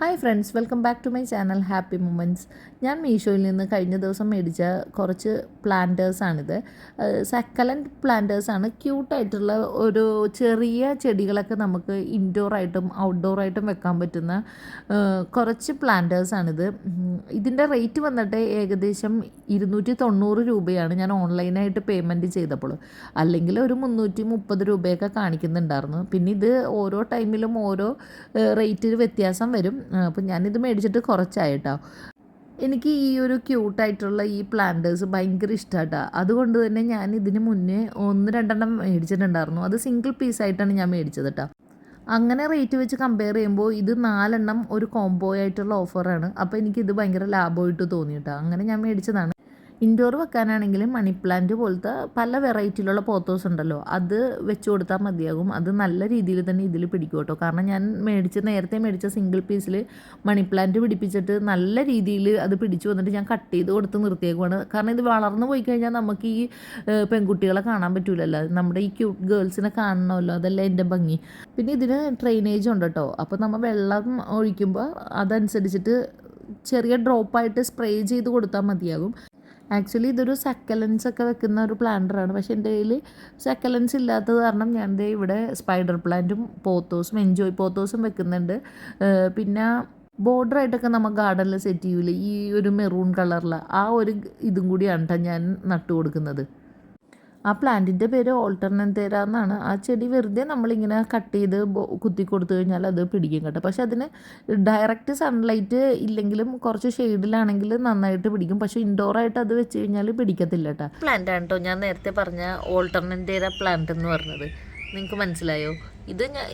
Hi friends welcome back to my channel happy moments. ഞാൻ മീഷോയിൽ നിന്ന് കഴിഞ്ഞ ദിവസം മേടിച്ച കുറച്ച് പ്ലാന്റേഴ്സാണിത്. സക്കലന്റ് പ്ലാന്റേഴ്സാണ്. ക്യൂട്ടായിട്ടുള്ള ഒരു ചെറിയ ചെടികളൊക്കെ നമുക്ക് ഔട്ട്ഡോർ ആയിട്ടും വെക്കാൻ പറ്റുന്ന കുറച്ച് പ്ലാന്റേഴ്സാണിത്. ഇതിന്റെ റേറ്റ് വന്നിട്ട് ഏകദേശം ഇരുന്നൂറ്റി തൊണ്ണൂറ് രൂപയാണ് ഞാൻ ഓൺലൈനായിട്ട് പേയ്മെന്റ് ചെയ്തപ്പോൾ. അല്ലെങ്കിൽ ഒരു മുന്നൂറ്റി മുപ്പത് രൂപയൊക്കെ കാണിക്കുന്നുണ്ടായിരുന്നു. പിന്നെ ഇത് ഓരോ ടൈമിലും ഓരോ റേറ്റിൽ വ്യത്യാസം വരും. അപ്പം ഞാനിത് മേടിച്ചിട്ട് കുറച്ചായിട്ടോ. എനിക്ക് ഈ ഒരു ക്യൂട്ടായിട്ടുള്ള ഈ പ്ലാന്റേഴ്സ് ഭയങ്കര ഇഷ്ടമായിട്ടാ അതുകൊണ്ട് തന്നെ ഞാൻ ഇതിന് മുന്നേ ഒന്ന് രണ്ടെണ്ണം മേടിച്ചിട്ടുണ്ടായിരുന്നു. അത് സിംഗിൾ പീസായിട്ടാണ് ഞാൻ മേടിച്ചത് കേട്ടോ അങ്ങനെ റേറ്റ് വെച്ച് കമ്പയർ ചെയ്യുമ്പോൾ ഇത് നാലെണ്ണം ഒരു കോംബോ ആയിട്ടുള്ള ഓഫറാണ് അപ്പോൾ എനിക്കിത് ഭയങ്കര ലാഭമായിട്ട് തോന്നി കേട്ടോ അങ്ങനെ ഞാൻ മേടിച്ചതാണ്. ഇൻഡോർ വെക്കാനാണെങ്കിൽ മണി പ്ലാന്റ് പോലത്തെ പല വെറൈറ്റിയിലുള്ള പോത്തോസ് ഉണ്ടല്ലോ അത് വെച്ച് കൊടുത്താൽ മതിയാകും. അത് നല്ല രീതിയിൽ തന്നെ ഇതിൽ പിടിക്കും കേട്ടോ. കാരണം ഞാൻ മേടിച്ച് നേരത്തെ മേടിച്ച സിംഗിൾ പീസിൽ മണി പ്ലാന്റ് പിടിപ്പിച്ചിട്ട് നല്ല രീതിയിൽ അത് പിടിച്ചു വന്നിട്ട് ഞാൻ കട്ട് ചെയ്ത് കൊടുത്ത് നിർത്തിയേക്കുവാണ്. കാരണം ഇത് വളർന്നു പോയി കഴിഞ്ഞാൽ നമുക്ക് ഈ പെൺകുട്ടികളെ കാണാൻ പറ്റൂലല്ലോ. നമ്മുടെ ഈ ക്യൂട്ട് ഗേൾസിനെ കാണണമല്ലോ. അതല്ലേ എന്റെ ഭംഗി. പിന്നെ ഇതിന് ഡ്രെയിനേജ് ഉണ്ട് കേട്ടോ. അപ്പോൾ നമ്മൾ വെള്ളം ഒഴിക്കുമ്പോൾ അതനുസരിച്ചിട്ട് ചെറിയ ഡ്രോപ്പായിട്ട് സ്പ്രേ ചെയ്ത് കൊടുത്താൽ മതിയാകും. ആക്ച്വലി ഇതൊരു സക്കലൻസ് ഒക്കെ വെക്കുന്ന ഒരു പ്ലാന്ററാണ് പക്ഷേ എന്റെ കയ്യിൽ സക്കലൻസ് ഇല്ലാത്തത് കാരണം ഞാൻ ഇവിടെ സ്പൈഡർ പ്ലാന്റും പോത്തോസും എൻജോയ് പോത്തോസും വെക്കുന്നുണ്ട്. പിന്നെ പിന്നെ ബോർഡറായിട്ടൊക്കെ നമ്മൾ ഗാർഡനിൽ സെറ്റ് ചെയ്യൂലേ? ഈ ഒരു മെറൂൺ കളറിൽ ആ ഒരു ഇതും കൂടിയാണ് കേട്ടോ ഞാൻ നട്ടു കൊടുക്കുന്നത്. ആ പ്ലാന്റിന്റെ പേര് ഓൾട്ടർനത്തേര എന്നാണ് ആ ചെടി വെറുതെ നമ്മളിങ്ങനെ കട്ട് ചെയ്ത് കുത്തി കൊടുത്തു കഴിഞ്ഞാൽ അത് പിടിക്കും കേട്ടോ. പക്ഷെ അതിന് ഡയറക്റ്റ് സൺലൈറ്റ് ഇല്ലെങ്കിലും കുറച്ച് ഷെയ്ഡിലാണെങ്കിൽ നന്നായിട്ട് പിടിക്കും. പക്ഷെ ഇൻഡോർ ആയിട്ട് അത് വെച്ച് കഴിഞ്ഞാൽ പിടിക്കത്തില്ല കേട്ടോ. പ്ലാന്റ് ആണ് കേട്ടോ ഞാൻ നേരത്തെ പറഞ്ഞ ഓൾട്ടർനത്തേര പ്ലാന്റ് എന്ന് പറഞ്ഞത്. നിങ്ങൾക്ക് മനസ്സിലായോ? ഇത് ഞാൻ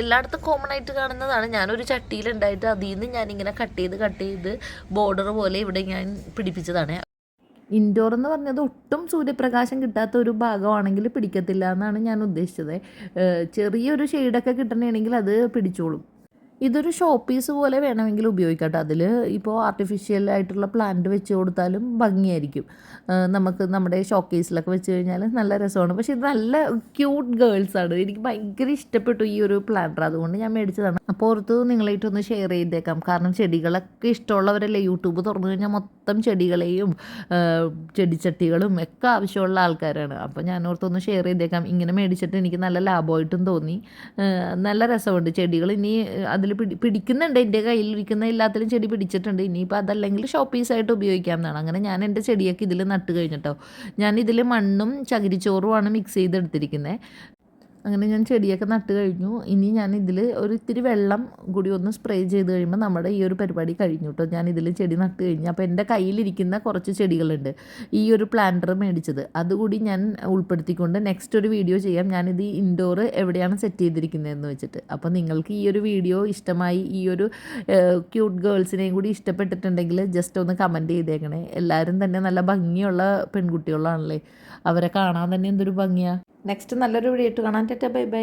എല്ലായിടത്തും കോമൺ ആയിട്ട് കാണുന്നതാണ്. ഞാനൊരു ചട്ടിയിലുണ്ടായിട്ട് അതിൽ നിന്ന് ഞാനിങ്ങനെ കട്ട് ചെയ്ത് കട്ട് ചെയ്ത് ബോർഡർ പോലെ ഇവിടെ ഞാൻ പിടിപ്പിച്ചതാണ്. ഇൻഡോർ എന്ന് പറഞ്ഞത് ഒട്ടും സൂര്യപ്രകാശം കിട്ടാത്ത ഒരു ഭാഗമാണെങ്കിൽ പിടിക്കത്തില്ല എന്നാണ് ഞാൻ ഉദ്ദേശിച്ചത്. ചെറിയൊരു ഷെയ്ഡൊക്കെ കിട്ടണമെങ്കിൽ അത് പിടിച്ചോളും. ഇതൊരു ഷോ പീസ് പോലെ വേണമെങ്കിൽ ഉപയോഗിക്കട്ടെ. അതിൽ ഇപ്പോൾ ആർട്ടിഫിഷ്യൽ ആയിട്ടുള്ള പ്ലാന്റ് വെച്ച് കൊടുത്താലും ഭംഗിയായിരിക്കും. നമുക്ക് നമ്മുടെ ഷോ കേസിലൊക്കെ വെച്ച് കഴിഞ്ഞാൽ നല്ല രസമാണ്. പക്ഷേ ഇത് നല്ല ക്യൂട്ട് ഗേൾസാണ് എനിക്ക് ഭയങ്കര ഇഷ്ടപ്പെട്ടു ഈ ഒരു പ്ലാന്റർ അതുകൊണ്ട് ഞാൻ മേടിച്ചതാണ്. അപ്പോൾ ഓർത്ത് നിങ്ങളായിട്ടൊന്ന് ഷെയർ ചെയ്തേക്കാം. കാരണം ചെടികളൊക്കെ ഇഷ്ടമുള്ളവരല്ലേ യൂട്യൂബ് തുറന്നു കഴിഞ്ഞാൽ മൊത്തം ചെടികളെയും ചെടിച്ചട്ടികളും ഒക്കെ ആവശ്യമുള്ള ആൾക്കാരാണ്. അപ്പോൾ ഞാൻ ഓർത്തൊന്ന് ഷെയർ ചെയ്തേക്കാം. ഇങ്ങനെ മേടിച്ചിട്ട് എനിക്ക് നല്ല ലാഭമായിട്ടും തോന്നി. നല്ല രസമുണ്ട്. ചെടികൾ ഇനി അതിൽ പിടി പിടിക്കുന്നുണ്ട് എന്റെ കയ്യിലിരിക്കുന്ന എല്ലാത്തിലും ചെടി പിടിച്ചിട്ടുണ്ട്. ഇനിയിപ്പോൾ അതല്ലെങ്കിൽ ഷോ പീസായിട്ട് ഉപയോഗിക്കാം എന്നാണ് അങ്ങനെ ഞാൻ എന്റെ ചെടിയൊക്കെ ഇതിൽ നട്ട് കഴിഞ്ഞിട്ടോ. ഞാൻ ഇതിൽ മണ്ണും ചകിരിച്ചോറുമാണ് മിക്സ് ചെയ്തെടുത്തിരിക്കുന്നത് അങ്ങനെ ഞാൻ ചെടിയൊക്കെ നട്ട് കഴിഞ്ഞു. ഇനി ഞാൻ ഇതിൽ ഒരു ഇത്തിരി വെള്ളം കൂടി ഒന്ന് സ്പ്രേ ചെയ്ത് കഴിയുമ്പോൾ നമ്മുടെ ഈ ഒരു പരിപാടി കഴിഞ്ഞു കേട്ടോ ഞാൻ ഇതിൽ ചെടി നട്ട് കഴിഞ്ഞു. അപ്പോൾ എന്റെ കയ്യിലിരിക്കുന്ന കുറച്ച് ചെടികളുണ്ട്. ഈ ഒരു പ്ലാന്റർ മേടിച്ചത്. അതുകൂടി ഞാൻ ഉൾപ്പെടുത്തിക്കൊണ്ട് നെക്സ്റ്റ് ഒരു വീഡിയോ ചെയ്യാം. ഞാനിത് ഇൻഡോർ എവിടെയാണ് സെറ്റ് ചെയ്തിരിക്കുന്നതെന്ന് വെച്ചിട്ട്. അപ്പോൾ നിങ്ങൾക്ക് ഈ ഒരു വീഡിയോ ഇഷ്ടമായി ഈ ഒരു ക്യൂട്ട് ഗേൾസിനെയും കൂടി ഇഷ്ടപ്പെട്ടിട്ടുണ്ടെങ്കിൽ ജസ്റ്റ് ഒന്ന് കമന്റ് ചെയ്തേക്കണേ. എല്ലാവരും തന്നെ നല്ല ഭംഗിയുള്ള പെൺകുട്ടികളാണല്ലേ? അവരെ കാണാൻ തന്നെ എന്തൊരു ഭംഗിയാണ് നെക്സ്റ്റ് നല്ലൊരു വീഡിയോ ഇട്ട് കാണാൻ ടെറ്റ ബൈ ബൈ.